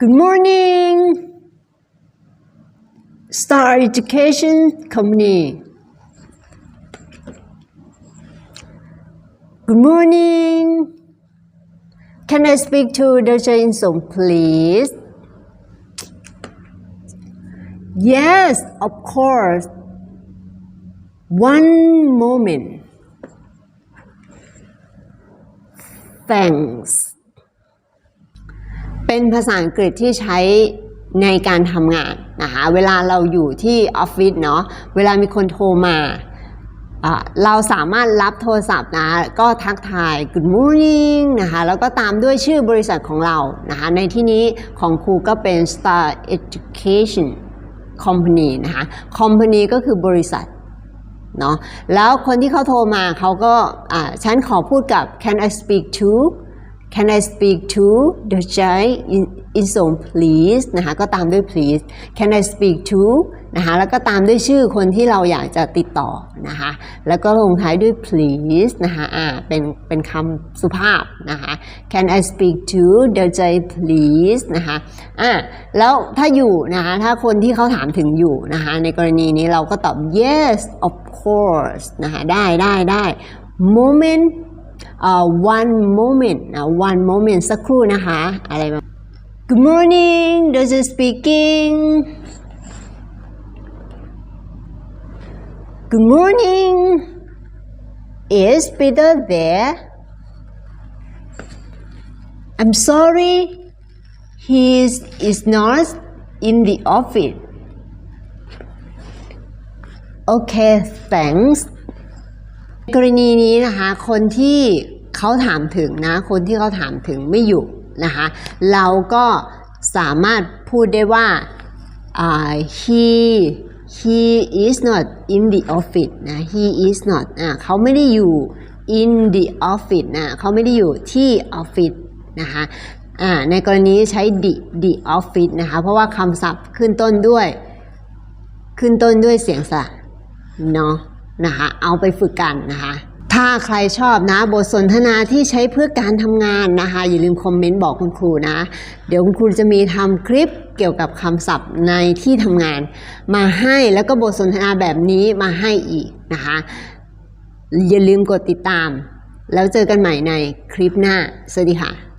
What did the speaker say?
Good morning. Star Education Company. Good morning. Can I speak to Dr. Insom please? Yes of course. One moment. Thanks เป็นภาษาอังกฤษที่ใช้ในการทำงานนะคะเวลาเราอยู่ที่ออฟฟิศเนาะเวลามีคนโทรมา เราสามารถรับโทรศัพท์นะก็ทักทาย Good morning นะคะแล้วก็ตามด้วยชื่อบริษัทของเรานะคะในที่นี้ของครูก็เป็น Star Education Company นะคะ Company ก็คือบริษัทเนาะแล้วคนที่เขาโทรมาเขาก็ฉันขอพูดกับ can I speak to can I speak to the Jai in in song please นะคะก็ตามด้วย please can I speak to นะคะแล้วก็ตามด้วยชื่อคนที่เราอยากจะติดต่อนะคะแล้วก็ลงท้ายด้วย please นะคะอ่าเป็นเป็นคำสุภาพนะคะ can I speak to the Jai please นะคะอ่าแล้วถ้าอยู่นะคะถ้าคนที่เขาถามถึงอยู่นะคะในกรณีนี้เราก็ตอบ yes of course นะคะได้ได้ได้ moment one moment นะ one moment สักครู่นะคะอะไรมา Good morning does it speaking Good morning is Peter there I'm sorry he is, is not in the office Okay thanks กรณีนี้นะคะ คนที่เขาถามถึงนะ คนที่เขาถามถึงไม่อยู่นะคะ เราก็สามารถพูดได้ว่าอ่า he he is not in the office นะ he is not อ่าเขาไม่ได้อยู่ in the office นะเขาไม่ได้อยู่ที่ออฟฟิศนะคะอ่าในกรณีใช้ the the office นะคะ เพราะว่าคำศัพท์ขึ้นต้นด้วย ขึ้นต้นด้วยเสียงสระเนาะ นะคะเอาไปฝึกกันนะคะถ้าใครชอบนะบทสนทนาที่ใช้เพื่อการทำงานนะคะอย่าลืมคอมเมนต์บอกคุณครูนะ เดี๋ยวคุณครูจะมีทำคลิปเกี่ยวกับคำศัพท์ในที่ทำงาน มาให้แล้วก็บทสนทนาแบบนี้มาให้อีกนะคะอย่าลืมกดติดตาม แล้วเจอกันใหม่ในคลิปหน้า สวัสดีค่ะ